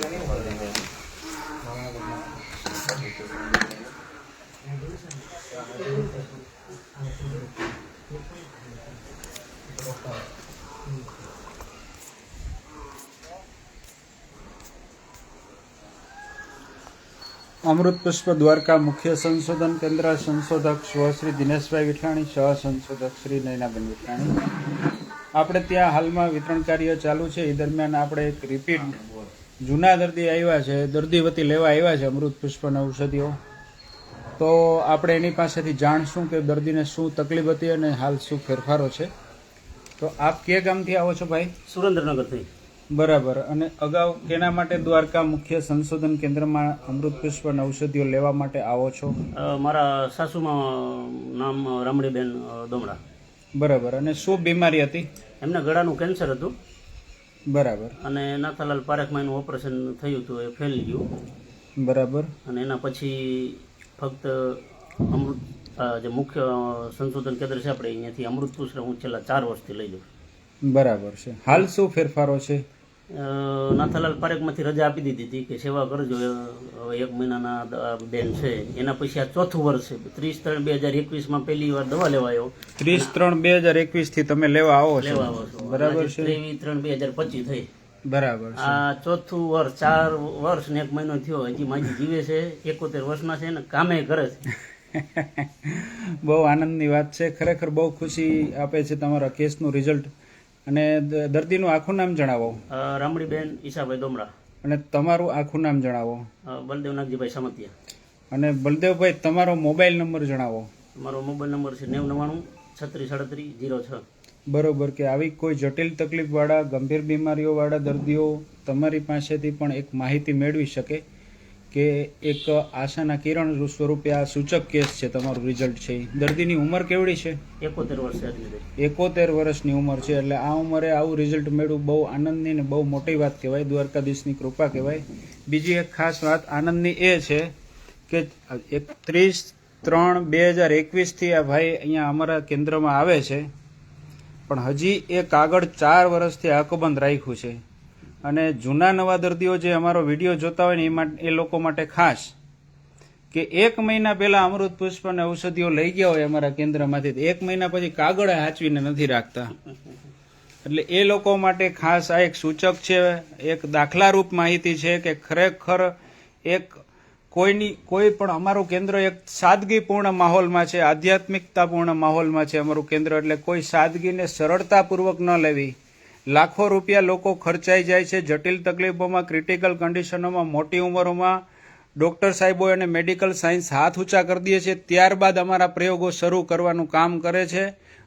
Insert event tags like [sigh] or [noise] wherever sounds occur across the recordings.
અમૃત પુષ્પ દ્વારકા મુખ્ય સંશોધન કેન્દ્ર સંશોધક સ્વશ્રી દિનેશભાઈ વિઠાણી, સહ સંશોધક શ્રી નયનાબેન વિઠાણી. આપણે ત્યાં હાલમાં વિતરણ કાર્ય ચાલુ છે. એ દરમિયાન આપણે એક રિપીટ જૂના દર્દી આવ્યા છે દર્દી વતી લેવા આવ્યા છે અમૃત પુષ્પના ઔષધિઓ. તો આપણે એની પાસેથી જાણશું કે દર્દીને શું તકલીફ હતી અને હાલ શું ફેરફારો છે. તો આપ કે ગામથી આવો છો ભાઈ? સુરેન્દ્રનગરથી બરાબર. અને અગાઉ કેના માટે દ્વારકા મુખ્ય સંશોધન કેન્દ્રમાં અમૃત પુષ્પના ઔષધિઓ લેવા માટે આવો છો? મારા સાસુમાં નામ રમણીબેન દોમડા. બરાબર. અને શું બીમારી હતી? એમને ગળાનું કેન્સર હતું. બરાબર. અને નાથાલાલ પારેખમાં એનું ઓપરેશન થયું હતું એ ફેલ ગયું. બરાબર. અને એના પછી ફક્ત અમૃત જે મુખ્ય સંશોધન કેન્દ્ર છે આપણે અહીંયાથી અમૃત પુષ્પ હું છેલ્લા ચાર વર્ષથી લઈ લઉં બરાબર છે. હાલ શું ફેરફારો છે? નાથાલાલ પારેખમાંથી રજા આપી દીધી હતી કે સેવા કરજો એક મહિનાના બેન છે. એના પછી આ ચોથું વર્ષ છે. ત્રીસ ત્રણ બે હજાર એકવીસમાં પહેલી વાર દવા લેવા આવ્યો. ત્રીસ ત્રણ બે હજાર એકવીસથી તમે લેવા આવો લેવા આવો છું. બરાબર છે. ત્રેવીસ ત્રણ બે હજાર પચીસ થઈ. બરાબર આ ચોથું વર્ષ ચાર વર્ષ ને એક મહિનો થયો. હજી માજી જીવે છે એકોતેર વર્ષના છે ને કામે કરે છે. [laughs] બહુ આનંદની વાત છે. ખરેખર બહુ ખુશી આપે છે તમારા કેસનું રિઝલ્ટ. અને દર્દીનું આખું નામ જણાવો. રામડીબેન ઈશાભાઈ દોમરા. અને તમારું આખું નામ જણાવો. બલદેવ નાગજીભાઈ સમતિયા. અને બલદેવભાઈ તમારો મોબાઈલ નંબર જણાવો. મારો મોબાઈલ નંબર છે નેવ નવ્વાણું છત્રીસ સાડત્રીસ જીરો છ. બરોબર કે આવી કોઈ જટિલ તકલીફવાળા ગંભીર બીમારીઓવાળા દર્દીઓ તમારી પાસેથી પણ એક માહિતી મેળવી શકે? કે એક આશાના કિરણ સ્વરૂપે આ સૂચક કેસ છે તમારું રિઝલ્ટ છે. દર્દીની ઉંમર કેવડી છે? એકોતેર વર્ષ એકોતેર વર્ષની ઉંમર છે એટલે આ ઉંમરે આવું રિઝલ્ટ મેળવું બહુ આનંદની ને બહુ મોટી વાત કહેવાય દ્વારકાધીશની કૃપા કહેવાય. બીજી એક ખાસ વાત આનંદની એ છે કે એકત્રીસ ત્રણ બે હજાર એકવીસથી આ ભાઈ અહીંયા અમારા કેન્દ્રમાં આવે છે પણ હજી એ કાગળ ચાર વર્ષથી આંખોબંધ રાખ્યું છે. અને જૂના નવા દર્દીઓ જે અમારો વીડિયો જોતા હોય ને એ લોકો માટે ખાસ, કે એક મહિના પહેલા અમૃત પુષ્પ અને ઔષધિઓ લઈ ગયા હોય અમારા કેન્દ્રમાંથી એક મહિના પછી કાગળ હાચવીને નથી રાખતા. એટલે એ લોકો માટે ખાસ આ એક સૂચક છે, એક દાખલારૂપ માહિતી છે કે ખરેખર એક કોઈની, કોઈ પણ અમારું કેન્દ્ર એક સાદગીપૂર્ણ માહોલમાં છે, આધ્યાત્મિકતાપૂર્ણ માહોલમાં છે અમારું કેન્દ્ર, એટલે કોઈ સાદગીને સરળતાપૂર્વક ન લેવી. લાખો રૂપિયા લોકો ખર્ચાઈ જાય છે. જટિલ તકલીફોમાં ક્રિટિકલ કન્ડિશનોમાં મોટી ઉંમરોમાં ડૉક્ટર સાહેબો અને મેડિકલ સાયન્સ હાથ ઊંચા કરી દે છે. ત્યારબાદ અમારા પ્રયોગો શરૂ કરવાનું કામ કરે છે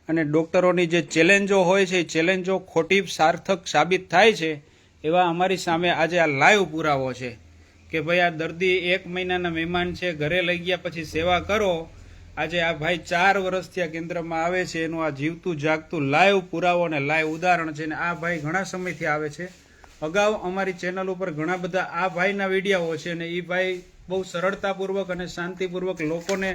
અને ડોક્ટરોની જે ચેલેન્જો હોય છે, એ ચેલેન્જો ખોટી સાર્થક સાબિત થાય છે એવા અમારી સામે આજે આ લાઈવ પુરાવો છે કે ભાઈ આ દર્દી એક મહિનાના મહેમાન છે, ઘરે લઈ ગયા પછી સેવા કરો આજે આ ભાઈ ચાર વર્ષથી આ કેન્દ્રમાં આવે છે, એનું આ જીવતું જાગતું લાઈવ પુરાવો અને લાઈવ ઉદાહરણ છે અને આ ભાઈ ઘણા સમયથી આવે છે. અગાઉ અમારી ચેનલ ઉપર ઘણા બધા આ ભાઈના વિડીયાઓ છે અને એ ભાઈ બહુ સરળતાપૂર્વક અને શાંતિપૂર્વક લોકોને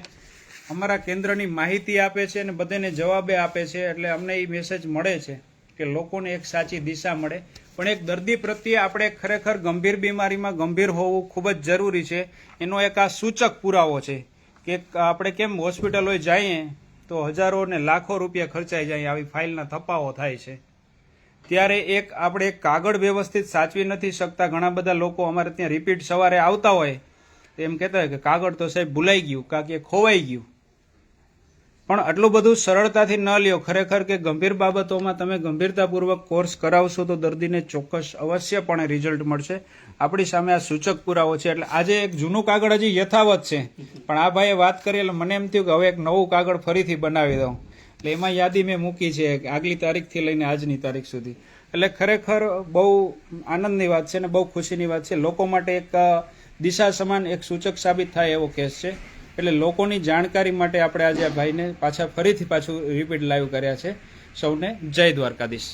અમારા કેન્દ્રની માહિતી આપે છે અને બધાને જવાબે આપે છે એટલે અમને એ મેસેજ મળે છે કે લોકોને એક સાચી દિશા મળે. પણ એક દર્દી પ્રત્યે આપણે ખરેખર ગંભીર બીમારીમાં ગંભીર હોવું ખૂબ જ જરૂરી છે. એનો એક આ સૂચક પુરાવો છે. કે આપણે કેમ હોસ્પિટલોએ જઈએ, તો હજારો ને લાખો રૂપિયા ખર્ચાઈ જાય, આવી ફાઇલના થપ્પાઓ થાય છે. ત્યારે એક, આપણે એક કાગળ વ્યવસ્થિત સાચવી નથી શકતા. ઘણા બધા લોકો અમારે ત્યાં રિપીટ સવારે આવતા હોય, તો એમ કહેતા હોય કે કાગળ તો સાહેબ ભૂલાઈ ગયું, કાં કે ખોવાઈ ગયું. પણ આટલું બધું સરળતાથી ન લ્યો. ખરેખર કે ગંભીર બાબતોમાં તમે ગંભીરતાપૂર્વક કોર્સ કરાવશો તો દર્દીને ચોક્કસ અવશ્યપણે રિઝલ્ટ મળશે. આપણી સામે આ સૂચક પુરાવો છે. એટલે આજે એક જૂનું કાગળ હજી યથાવત છે. પણ આ ભાઈએ વાત કરી એટલે મને એમ થયું કે હવે એક નવું કાગળ ફરીથી બનાવી દઉં. એટલે એમાં યાદી મેં મૂકી છે આગલી તારીખથી લઈને આજની તારીખ સુધી. એટલે ખરેખર બહુ આનંદની વાત છે અને બહુ ખુશીની વાત છે. લોકો માટે એક દિશા સમાન, એક સૂચક સાબિત થાય એવો કેસ છે. એટલે લોકોની જાણકારી માટે આપણે આજે આ ભાઈને પાછા ફરીથી પાછું રિપીટ લાઈવ કર્યા છે. સૌને જય દ્વારકાધીશ.